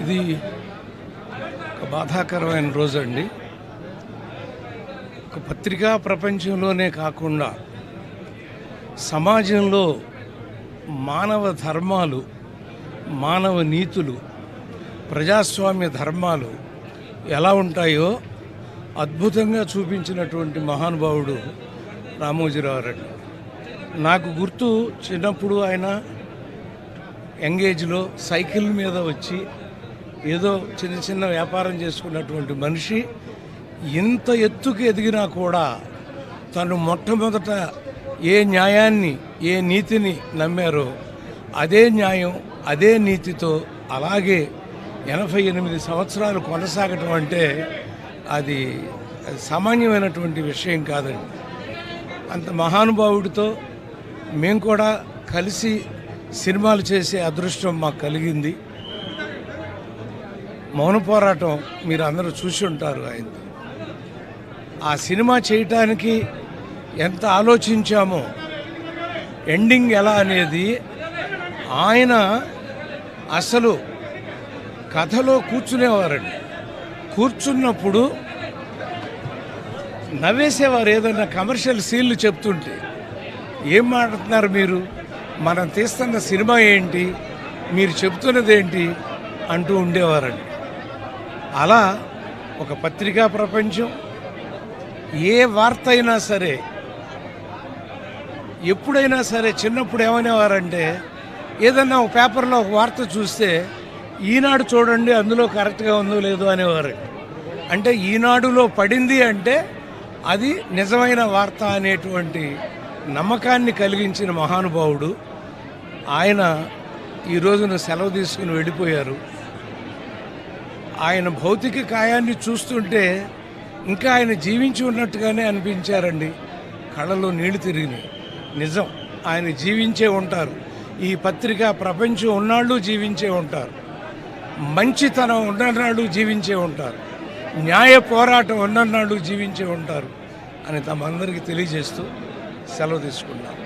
ఇది ఒక బాధాకరమైన రోజు అండి ఒక పత్రికా ప్రపంచంలోనే కాకుండా సమాజంలో మానవ ధర్మాలు మానవ నీతులు ప్రజాస్వామ్య ధర్మాలు ఎలా ఉంటాయో అద్భుతంగా చూపించినటువంటి మహానుభావుడు రామోజీరావు రెడ్డి. నాకు గుర్తు చిన్నప్పుడు ఆయన యంగేజ్లో సైకిల్ మీద వచ్చి ఏదో చిన్న చిన్న వ్యాపారం చేసుకున్నటువంటి మనిషి ఇంత ఎత్తుకు ఎదిగినా కూడా తను మొట్టమొదట ఏ న్యాయాన్ని ఏ నీతిని నమ్మారో అదే న్యాయం అదే నీతితో అలాగే ఎనభై ఎనిమిది సంవత్సరాలు కొనసాగటం అంటే అది అది సామాన్యమైనటువంటి విషయం కాదండి. అంత మహానుభావుడితో మేము కూడా కలిసి సినిమాలు చేసే అదృష్టం మాకు కలిగింది. మౌన పోరాటం మీరు అందరూ చూసి ఉంటారు ఆయన. ఆ సినిమా చేయటానికి ఎంత ఆలోచించామో ఎండింగ్ ఎలా అనేది ఆయన అసలు కథలో కూర్చునేవారండి. కూర్చున్నప్పుడు నవ్వేసేవారు ఏదైనా కమర్షియల్ సీన్లు చెప్తుంటే ఏం మాట్లాడుతున్నారు మీరు? మనం తీస్తున్న సినిమా ఏంటి? మీరు చెప్తున్నది ఏంటి? అంటూ ఉండేవారండి. అలా ఒక పత్రికా ప్రపంచం ఏ వార్త అయినా సరే ఎప్పుడైనా సరే చిన్నప్పుడు ఏమనేవారంటే ఏదన్నా ఒక పేపర్లో ఒక వార్త చూస్తే ఈనాడు చూడండి అందులో కరెక్ట్గా ఉందో లేదో అనేవారు. అంటే ఈనాడులో పడింది అంటే అది నిజమైన వార్త అనేటువంటి నమ్మకాన్ని కలిగించిన మహానుభావుడు. ఆయన ఈ రోజున సెలవు తీసుకుని వెళ్ళిపోయారు. ఆయన భౌతిక కాయాన్ని చూస్తుంటే ఇంకా ఆయన జీవించి ఉన్నట్టుగానే అనిపించారండి. కళ్ళలో నీళ్ళు తిరిగినాయి. నిజం ఆయన జీవించే ఉంటారు. ఈ పత్రిక ప్రపంచం ఉన్నాళ్ళు జీవించే ఉంటారు. మంచితనం ఉన్ననాళ్ళు జీవించే ఉంటారు. న్యాయ పోరాటం ఉన్ననాళ్ళు జీవించే ఉంటారు అని తమందరికీ తెలియజేస్తూ సెలవు తీసుకున్నాను